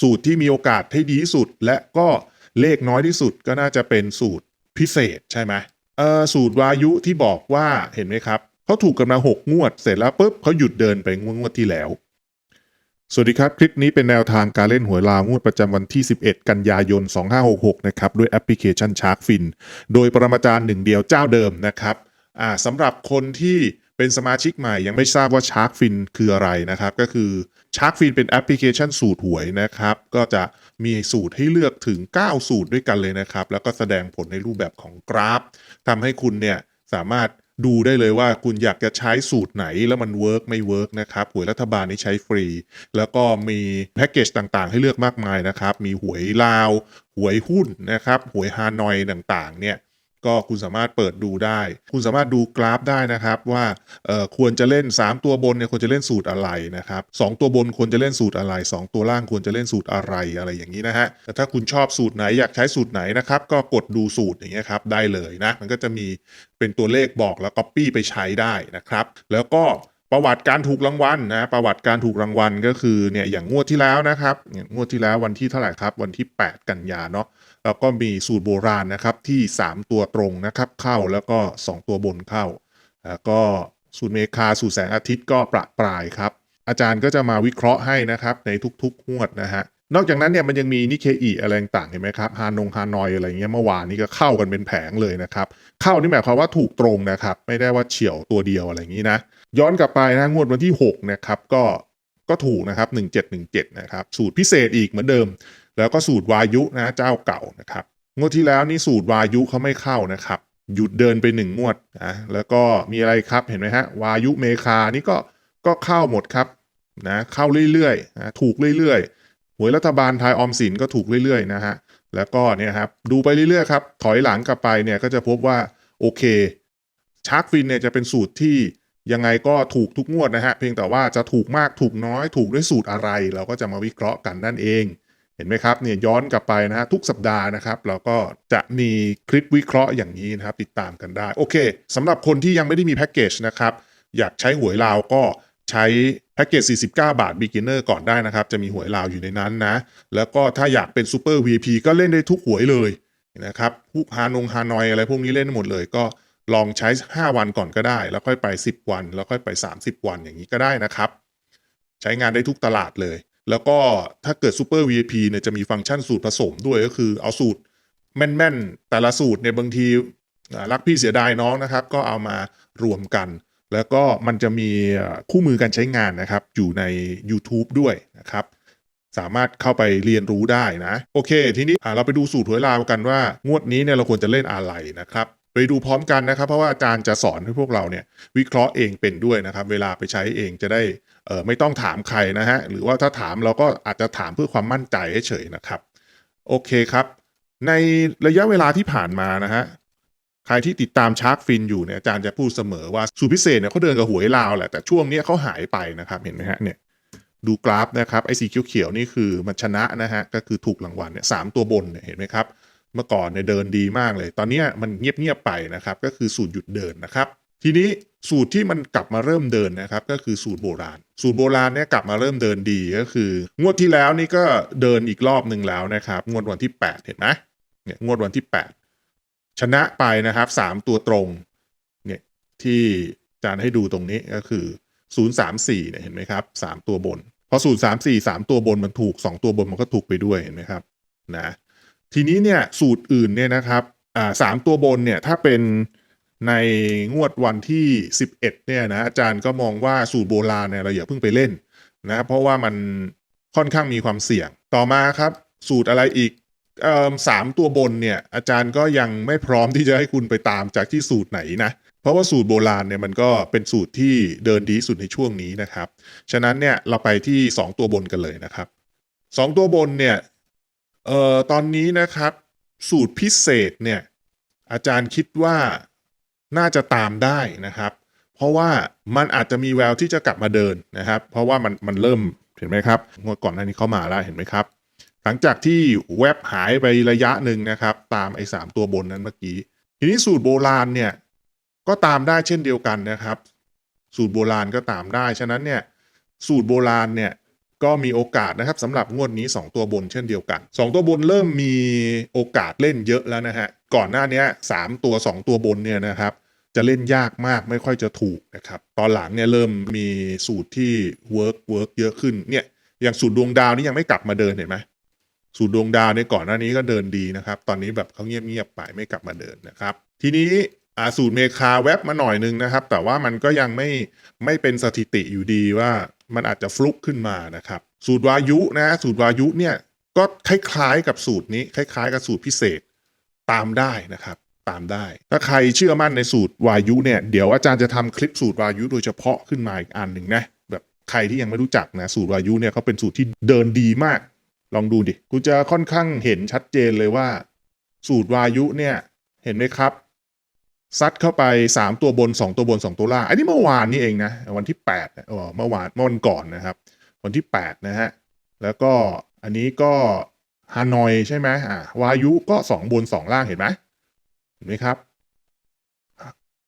สูตรที่มีโอกาสให้ดีที่สุด และก็เลขน้อยที่สุดก็น่าจะเป็นสูตรพิเศษใช่ไหมเออสูตรวายุที่บอกว่าเห็นไหมครับเขาถูกกันมาหกงวด เสร็จแล้วปุ๊บเขาหยุดเดินไปงวดที่แล้ว สวัสดีครับ คลิปนี้เป็นแนวทางการเล่นหวยลาวงวดประจำวันที่ 11 กันยายน 2566 นะครับ ด้วยแอปพลิเคชัน Sharkfin โดยปรมาจารย์หนึ่งเดียวเจ้าเดิมนะครับอ่าสำหรับคนที่เป็นสมาชิกใหม่ยังไม่ทราบว่า Sharkfin คืออะไรนะครับ ก็คือ Sharkfin เป็นแอปพลิเคชันสูตรหวยนะครับ ก็จะมีสูตรให้เลือกถึง 9 สูตรด้วยกันเลยนะครับ แล้วก็แสดงผลในรูปแบบของกราฟทำให้คุณเนี่ยสามารถดูได้เลยว่าคุณอยากจะใช้สูตรไหนแล้วมันเวิร์กไม่เวิร์กนะครับหวยรัฐบาลนี่ใช้ฟรี แล้วก็มีแพ็กเกจต่างๆ ให้เลือกมากมายนะครับ มีหวยลาว หวยหุ้นนะครับ หวยฮานอยต่างๆ เนี่ย ก็คุณสามารถเปิดดูได้ คุณสามารถดูกราฟได้นะครับว่าควรจะเล่น 3 ตัวบนเนี่ยควรจะเล่นสูตรอะไรนะครับสองตัวบนควรจะเล่นสูตรอะไร 2 ตัวล่างควรจะเล่นสูตรอะไรอะไรอย่างนี้นะฮะแต่ถ้าคุณชอบสูตรไหนอยากใช้สูตรไหนนะครับก็กดดูสูตรอย่างเงี้ยครับได้เลยนะมันก็จะมีเป็นตัวเลขบอกแล้ว Copy ไปใช้ได้นะครับแล้วก็ประวัติการถูกรางวัลนะประวัติการถูกรางวัลก็คือเนี่ยอย่างงวดที่แล้วนะครับงงวดที่แล้ววันที่เท่าไหร่ครับ วันที่ 8 กันยาเนาะ แล้วก็มีสูตรโบราณนะครับที่ 3 ตัวตรงนะครับเข้าแล้วก็ 2 ตัวบนเข้า แล้วก็สูตรเมคาสูตรแสงอาทิตย์ก็ประปรายครับ อาจารย์ก็จะมาวิเคราะห์ให้นะครับในทุกๆงวดนะฮะนอกจากนั้นเนี่ยมันยังมีนิเคอีอะไรต่างเห็นไหมครับฮานงฮานอยอะไรเงี้ยเมื่อวานนี้ก็เข้ากันเป็นแผงเลยนะครับ เข้านี่หมายความว่าถูกตรงนะครับ ไม่ได้ว่าเฉียวตัวเดียวอะไรอย่างนี้นะ ย้อนกลับไปนะงวดวันที่6นะครับก็ก็ถูกนะครับ1717นะครับสูตรพิเศษอีกเหมือนเดิม แล้วก็สูตรวายุนะเจ้าเก่านะครับงวดที่แล้วนี่สูตรวายุเขาไม่เข้านะครับ หยุดเดินไปหนึ่งงวดนะแล้วก็มีอะไรครับเห็นไหมฮะวายุเมคานี่ก็ก็เข้าหมดครับนะเข้าเรื่อยๆนะถูกเรื่อยๆหวยรัฐบาลไทยออมสินก็ถูกเรื่อยๆนะฮะแล้วก็เนี่ยครับดูไปเรื่อยๆครับถอยหลังกลับไปเนี่ยก็จะพบว่าโอเคชาร์กฟินเนี่ยจะเป็นสูตรที่ยังไงก็ถูกทุกงวดนะฮะเพียงแต่ว่าจะถูกมากถูกน้อยถูกด้วยสูตรอะไร เราก็จะมาวิเคราะห์กันนั่นเอง เห็นไหมครับเนี่ยย้อนกลับไปนะฮะทุกสัปดาห์นะครับ เราก็จะมีคลิปวิเคราะห์อย่างนี้นะครับติดตามกันได้โอเคสำหรับคนที่ยังไม่ได้มีแพ็กเกจนะครับอยากใช้หวยลาวก็ใช้แพ็กเกจ 49 บาท beginner ก่อนได้นะครับ จะมีหวยลาวอยู่ในนั้นนะ แล้วก็ถ้าอยากเป็นซูเปอร์ VP ก็เล่นได้ทุกหวยเลยนะครับพวกฮานงฮานอยอะไรพวกนี้เล่นหมดเลยก็ลองใช้ 5 วันก่อนก็ได้ แล้วค่อยไป 10 วัน แล้วค่อยไป 30 วันอย่างนี้ก็ได้นะครับ ใช้งานได้ทุกตลาดเลย แล้วก็ถ้าเกิด Super VIP เนี่ยจะมีฟังก์ชันสูตรผสมด้วยก็คือเอาสูตรแม่นๆ แต่ละสูตรเนี่ยบางทีรักพี่เสียดายน้องนะครับ ก็เอามารวมกัน แล้วก็มันจะมีคู่มือการใช้งานนะครับ อยู่ใน YouTube ด้วยนะครับ สามารถเข้าไปเรียนรู้ได้นะ โอเค ทีนี้เราไปดูสูตรหวยลาวกันว่างวดนี้เนี่ยเราควรจะเล่นอะไรนะครับ ไปดูพร้อมกันนะครับ เพราะว่าอาจารย์จะสอนให้พวกเราเนี่ยวิเคราะห์เองเป็นด้วยนะครับ เวลาไปใช้เองจะได้เออไม่ต้องถามใครนะฮะหรือว่าถ้าถามเราก็อาจจะถามเพื่อความมั่นใจเฉยนะครับ โอเคครับ ในระยะเวลาที่ผ่านมานะฮะใครที่ติดตามชาร์กฟินอยู่เนี่ยอาจารย์จะพูดเสมอว่าสูตรพิเศษเนี่ยเขาเดินกับหวยลาวแหละแต่ช่วงนี้เขาหายไปนะครับเห็นไหมฮะเนี่ยดูกราฟนะครับไอ้สีเขียวๆนี่คือมันชนะนะฮะก็คือถูกรางวัลเนี่ยสามตัวบนเนี่ยเห็นไหมครับ เมื่อก่อนเนี่ยเดินดีมากเลย ตอนนี้มันเงียบๆไปนะครับ ก็คือสูตรหยุดเดินนะครับ ทีนี้สูตรที่มันกลับมาเริ่มเดินนะครับ ก็คือสูตรโบราณ สูตรโบราณเนี่ยกลับมาเริ่มเดินดีก็คือ งวดที่แล้วนี่ก็เดินอีกรอบหนึ่งแล้วนะครับ งวดวันที่ 8 เห็นไหมเนี่ยงวดวันที่ 8 ชนะไปนะครับสามตัวตรงเนี่ยที่อาจารย์ให้ดูตรงนี้ก็คือ 034เนี่ยเห็นไหมครับสามตัวบนพอ034 3 ตัวบนมันถูก 2 ตัวบนมันก็ถูกไปด้วยเห็นไหมครับนะ ทีนี้เนี่ยสูตรอื่นเนี่ยนะครับอ่าสามตัวบนเนี่ยถ้าเป็นในงวดวันที่ 11เนี่ยนะอาจารย์ก็มองว่าสูตรโบราณเนี่ยเราอย่าเพิ่งไปเล่นนะเพราะว่ามันค่อนข้างมีความเสี่ยงต่อมาครับ สูตรอะไรอีกสามตัวบนเนี่ยอาจารย์ก็ยังไม่พร้อมที่จะให้คุณไปตามจากที่สูตรไหนนะเพราะว่าสูตรโบราณเนี่ยมันก็เป็นสูตรที่เดินดีสุดในช่วงนี้นะครับ ฉะนั้นเนี่ยเราไปที่ 2 ตัวบนกันเลยนะครับ 2 ตัวบนเนี่ย เอ่อตอนนี้นะครับ สูตรพิเศษเนี่ย อาจารย์คิดว่าน่าจะตามได้นะครับ เพราะว่ามันอาจจะมีแววที่จะกลับมาเดินนะครับ เพราะว่ามันมันเริ่มเห็นไหมครับงวดก่อนหน้านี้เข้ามาแล้วเห็นไหมครับ หลังจากที่แวบหายไประยะหนึ่งนะครับ ตามไอ้สามตัวบนนั้นเมื่อกี้ ทีนี้สูตรโบราณเนี่ยก็ตามได้เช่นเดียวกันนะครับ สูตรโบราณก็ตามได้ ฉะนั้นเนี่ยสูตรโบราณเนี่ย ก็มีโอกาสนะครับสำหรับงวดนี้ 2 ตัวบนเช่นเดียวกัน 2 ตัวบนเริ่มมีโอกาสเล่นเยอะแล้วนะฮะก่อนหน้านี้3ตัว 2 ตัวบนเนี่ยนะครับจะเล่นยากมากไม่ค่อยจะถูกนะครับตอนหลังเนี่ยเริ่มมีสูตรที่เวิร์กเวิร์กเยอะขึ้นเนี่ยอย่างสูตรดวงดาวนี่ยังไม่กลับมาเดินเห็นไหมสูตรดวงดาวในยก่อนหน้านี้ก็เดินดีนะครับ ตอนนี้แบบเขาเงียบๆไปไม่กลับมาเดินนะครับ ทีนี้สูตรเมคาแวบมาหน่อยนึงนะครับ แต่ว่ามันก็ยังไม่ไม่เป็นสถิติอยู่ดีว่า มันอาจจะฟลุกขึ้นมานะครับ สูตรวายุนะสูตรวายุเนี่ยก็คล้ายๆกับสูตรนี้คล้าย ๆ กับสูตรพิเศษตามได้นะครับ ตามได้ ถ้าใครเชื่อมั่นในสูตรวายุเนี่ยเดี๋ยวอาจารย์จะทำคลิปสูตรวายุโดยเฉพาะขึ้นมาอีกอันหนึ่งนะแบบใครที่ยังไม่รู้จักนะสูตรวายุเนี่ยเขาเป็นสูตรที่เดินดีมาก ลองดูดิกูจะค่อนข้างเห็นชัดเจนเลยว่า สูตรวายุเนี่ยเห็นไหมครับ ซัดเข้าไป 3 ตัวบน 2 ตัวบน 2 ตัวล่าง อันนี้เมื่อวานนี้เองนะ วันที่8นะเมื่อวานเมื่อวันก่อนนะครับ วันที่ 8 นะฮะ แล้วก็อันนี้ก็ฮานอยใช่ไหมอ่าวายุก็ 2 บน 2 ล่างเห็นไหมเห็นไหมครับ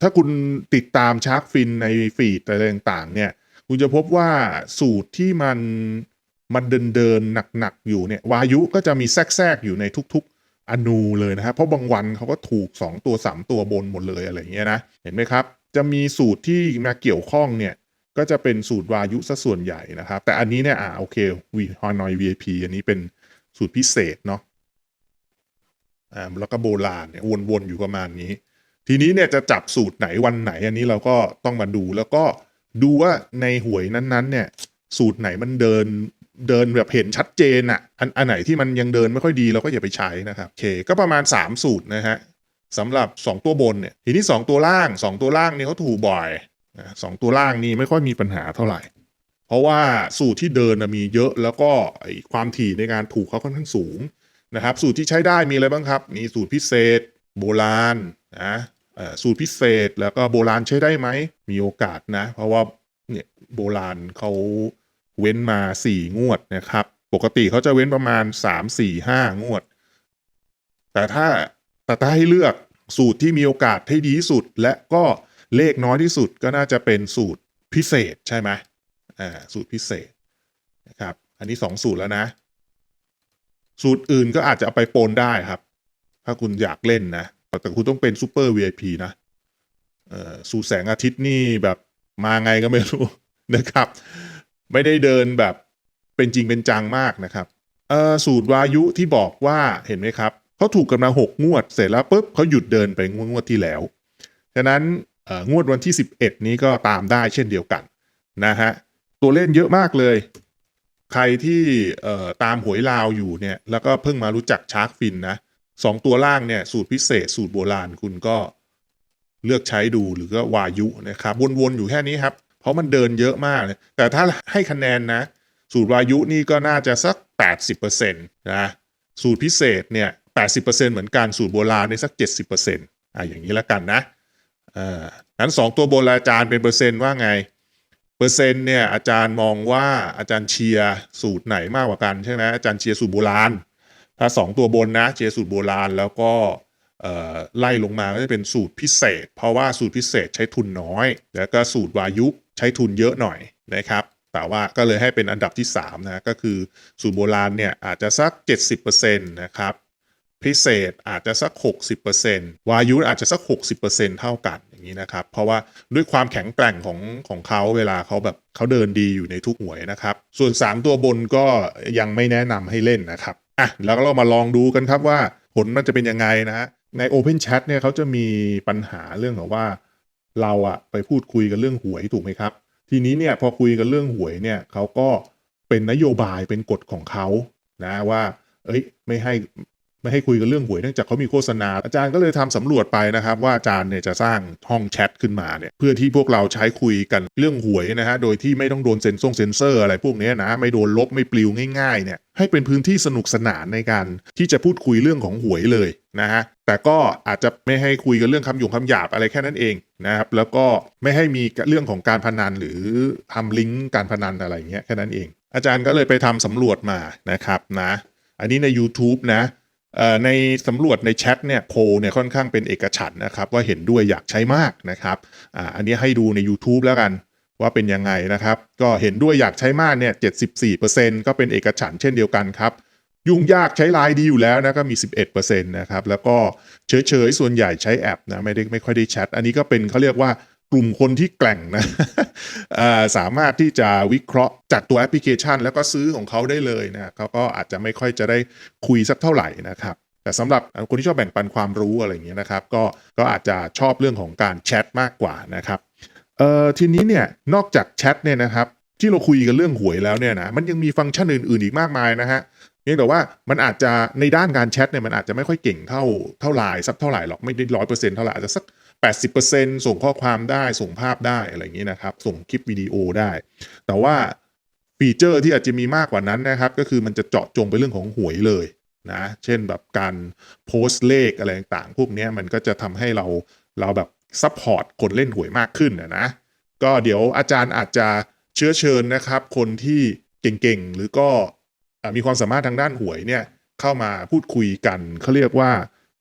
ถ้าคุณติดตามชาร์กฟินในฟีดอะไรต่างๆ เนี่ย คุณจะพบว่าสูตรที่มันมันเดินเดินหนักๆ อยู่เนี่ยวายุก็จะมีแทรกๆอยู่ในทุกๆ อนูเลยนะครับเพราะบางวันเขาก็ถูก 2 ตัว 3 ตัวบนหมดเลยอะไรเงี้ยนะเห็นไหมครับ จะมีสูตรที่มาเกี่ยวข้องเนี่ยก็จะเป็นสูตรวายุซะส่วนใหญ่นะครับ แต่อันนี้เนี่ยอ่าโอเควีฮานอย VIP อันนี้เป็นสูตรพิเศษเนาะอ่าแล้วก็โบราณเนี่ยวนๆอยู่ประมาณนี้ ทีนี้เนี่ยจะจับสูตรไหนวันไหน อันนี้เราก็ต้องมาดูแล้วก็ดูว่าในหวยนั้นๆ เนี่ย สูตรไหนมันเดิน เดินแบบเห็นชัดเจนอะ่ะอันอันไหนที่มันยังเดินไม่ค่อยดีเราก็อย่าไปใช้นะครับโอเคก็ประมาณ 3 สูตรนะฮะสำหรับ 2 ตัวบนเนี่ยทีนี้ 2 ตัวล่าง 2 ตัวล่างเนี่ยเขาถูกบ่อยสองตัวล่างนี่ไม่ค่อยมีปัญหาเท่าไหร่ เพราะว่าสูตรที่เดินมีเยอะแล้วก็ความถี่ในการถูกเขาค่อนข้างสูงนะครับ สูตรที่ใช้ได้มีอะไรบ้างครับ มีสูตรพิเศษ โบราณนะสูตรพิเศษแล้วก็โบราณใช้ได้ไหมมีโอกาสนะ เพราะว่าเนี่ยโบราณเขา เว้นมา 4 งวดนะครับ ปกติเขาจะเว้นประมาณ 3 4 5 งวด แต่ถ้าแต่ถ้าให้เลือกสูตรที่มีโอกาสให้ดีที่สุด และก็เลขน้อยที่สุดก็น่าจะเป็นสูตรพิเศษใช่ไหมอ่าสูตรพิเศษนะครับ อันนี้ 2 สูตรแล้วนะ สูตรอื่นก็อาจจะเอาไปปนได้ครับ ถ้าคุณอยากเล่นนะ แต่คุณต้องเป็นซูเปอร์ VIP นะเอ่อสูตรแสงอาทิตย์นี่แบบมาไงก็ไม่รู้นะครับ ไม่ได้เดินแบบเป็นจริงเป็นจังมากนะครับสูตรวายุที่บอกว่าเห็นไหมครับเขาถูกกันมาหกงวดเสร็จแล้วปุ๊บเขาหยุดเดินไปงวดงวดที่แล้วฉะนั้นงวดวันที่ 11 นี้ก็ตามได้เช่นเดียวกันนะฮะตัวเล่นเยอะมากเลย ใครที่ตามหวยลาวอยู่เนี่ย แล้วก็เพิ่งมารู้จักชาร์กฟินนะสองตัวล่างเนี่ยสูตรพิเศษสูตรโบราณคุณก็เลือกใช้ดูหรือก็วายุนะครับ วนๆอยู่แค่นี้ครับ ราะมันเดินเยอะมากเลยแต่ถ้าให้คะแนนนะ สูตรวายุนี่ก็น่าจะสัก 80%นะสูตรพิเศษเนี่ย80%เหมือนกันสูตรโบราณนี่สัก 70%อะอย่างนี้ล้วกันนะอ่างั้นสองตัวโบราณอาจารย์เป็นเปอร์เซ็นต์ว่าไง เปอร์เซ็นต์เนี่ยอาจารย์มองว่าอาจารย์เชียร์สูตรไหนมากกว่ากันใช่ไหมอาจารย์เชียร์สูตรโบราณ ถ้า 2 ตัวบนนะเชียร์สูตรโบราณแล้วก็เอ่อไล่ลงมาก็จะเป็นสูตรพิเศษ เพราะว่าสูตรพิเศษใช้ทุนน้อย แล้วก็สูตรวายุ ใช้ทุนเยอะหน่อยนะครับ แต่ว่าก็เลยให้เป็นอันดับที่3นะก็คือสูตรโบราณเนี่ยอาจจะสัก 70%นะครับพิเศษอาจจะสัก 60%วายุอาจจะสัก 60%เท่ากันอย่างนี้นะครับ เพราะว่าด้วยความแข็งแกร่งของของเขาเวลาเขาแบบเขาเดินดีอยู่ในทุกหวยนะครับ ส่วน 3 ตัวบนก็ยังไม่แนะนำให้เล่นนะครับอะแล้วก็เรามาลองดูกันครับว่าผลมันจะเป็นยังไงนะฮะใน Open Chat เนี่ยเขาจะมีปัญหาเรื่องของว่า เราอะไปพูดคุยกันเรื่องหวยถูกไหมครับ ทีนี้เนี่ยพอคุยกันเรื่องหวยเนี่ยเขาก็เป็นนโยบายเป็นกฎของเขานะว่า เอ้ย ไม่ให้ ไม่ให้คุยกันเรื่องหวยเนื่องจากเขามีโฆษณา อาจารย์ก็เลยทำสำรวจไปนะครับ ว่าอาจารย์เนี่ยจะสร้างห้องแชทขึ้นมาเนี่ยเพื่อที่พวกเราใช้คุยกันเรื่องหวยนะฮะโดยที่ไม่ต้องโดนเซ็นซ่งเซ็นเซอร์อะไรพวกนี้นะไม่โดนลบไม่ปลิวง่ายๆเนี่ยให้เป็นพื้นที่สนุกสนานในการที่จะพูดคุยเรื่องของหวยเลยนะฮะแต่ก็อาจจะไม่ให้คุยกันเรื่องคำหยงคำหยาบอะไรแค่นั้นเองนะครับแล้วก็ไม่ให้มีเรื่องของการพนันหรือทำลิงก์การพนันอะไรเงี้ยแค่นั้นเอง อาจารย์ก็เลยไปทำสำรวจมานะครับนะอันนี้ใน YouTube นะ ในสำรวจในแชทเนี่ยโพเนี่ยค่อนข้างเป็นเอกฉันนะครับว่าเห็นด้วยอยากใช้มากนะครับออันนี้ให้ดูใน YouTube แล้วกันว่าเป็นยังไงนะครับ ก็เห็นด้วยอยากใช้มากเนี่ย74%ก็เป็นเอกฉันเช่นเดียวกันครับ ยุ่งยากใช้ไลน์ดีอยู่แล้วนะก็มี 11%นะครับแล้วก็เฉยๆ ส่วนใหญ่ใช้แอปนะไม่ได้ไม่ค่อยได้แชทอันนี้ก็เป็นเขาเรียกว่า กลุ่มคนที่แกล่งนะสามารถที่จะวิเคราะห์จากตัวแอปพลิเคชัน แล้วก็ซื้อของเขาได้เลยนะเขาก็อาจจะไม่ค่อยจะได้คุยสักเท่าไหร่นะครับแต่สำหรับคนที่ชอบแบ่งปันความรู้อะไรอย่างเงี้ยนะครับ ก็ก็อาจจะชอบเรื่องของการแชทมากกว่านะครับเอ่อทีนี้เนี่ยนอกจากแชทเนี่ยนะครับที่เราคุยกันเรื่องหวยแล้วเนี่ยนะมันยังมีฟังก์ชันอื่น ๆ อีกมากมายนะฮะเพียงแต่ว่ามันอาจจะในด้านการแชทเนี่ยมันอาจจะไม่ค่อยเก่งเท่าเท่าไลน์สักเท่าไหร่หรอกไม่ได้ร้อยเปอร์เซ็นต์เท่าไหร่อาจจะสัก 80%ส่งข้อความได้ส่งภาพได้อะไรอย่างนี้นะครับ ส่งคลิปวิดีโอได้ แต่ว่าฟีเจอร์ที่อาจจะมีมากกว่านั้นนะครับ ก็คือมันจะเจาะจงไปเรื่องของหวยเลยนะเช่นแบบการโพสต์เลขอะไรต่างๆ พวกนี้มันก็จะทำให้เราเราแบบซัพพอร์ตคนเล่นหวยมากขึ้นนะนะก็เดี๋ยวอาจารย์อาจจะเชื้อเชิญนะครับ คนที่เก่งๆ หรือก็มีความสามารถทางด้านหวยเนี่ยเข้ามาพูดคุยกันเขาเรียกว่า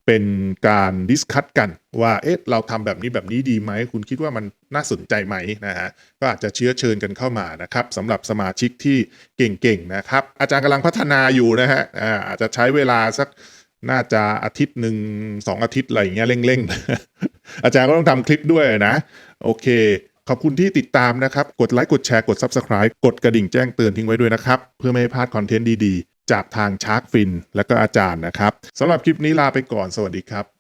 เป็นการดิสคัตกันว่าเอ๊ะเราทำแบบนี้แบบนี้ดีไหม คุณคิดว่ามันน่าสนใจไหมนะฮะก็อาจจะเชื้อเชิญกันเข้ามานะครับสำหรับสมาชิกที่เก่งๆนะครับ อาจารย์กำลังพัฒนาอยู่นะฮะอาจจะใช้เวลาสักน่าจะอาทิตย์หนึ่งสองอาทิตย์อะไรอย่างเงี้ยเร่งๆ อาจารย์ก็ต้องทำคลิปด้วยนะ โอเค ขอบคุณที่ติดตามนะครับ กดไลค์กดแชร์กด Subscribe กดกระดิ่งแจ้งเตือนทิ้งไว้ด้วยนะครับ เพื่อไม่ให้พลาดคอนเทนต์ดีๆ จากทางชาร์กฟินและก็อาจารย์นะครับสำหรับคลิปนี้ลาไปก่อนสวัสดีครับ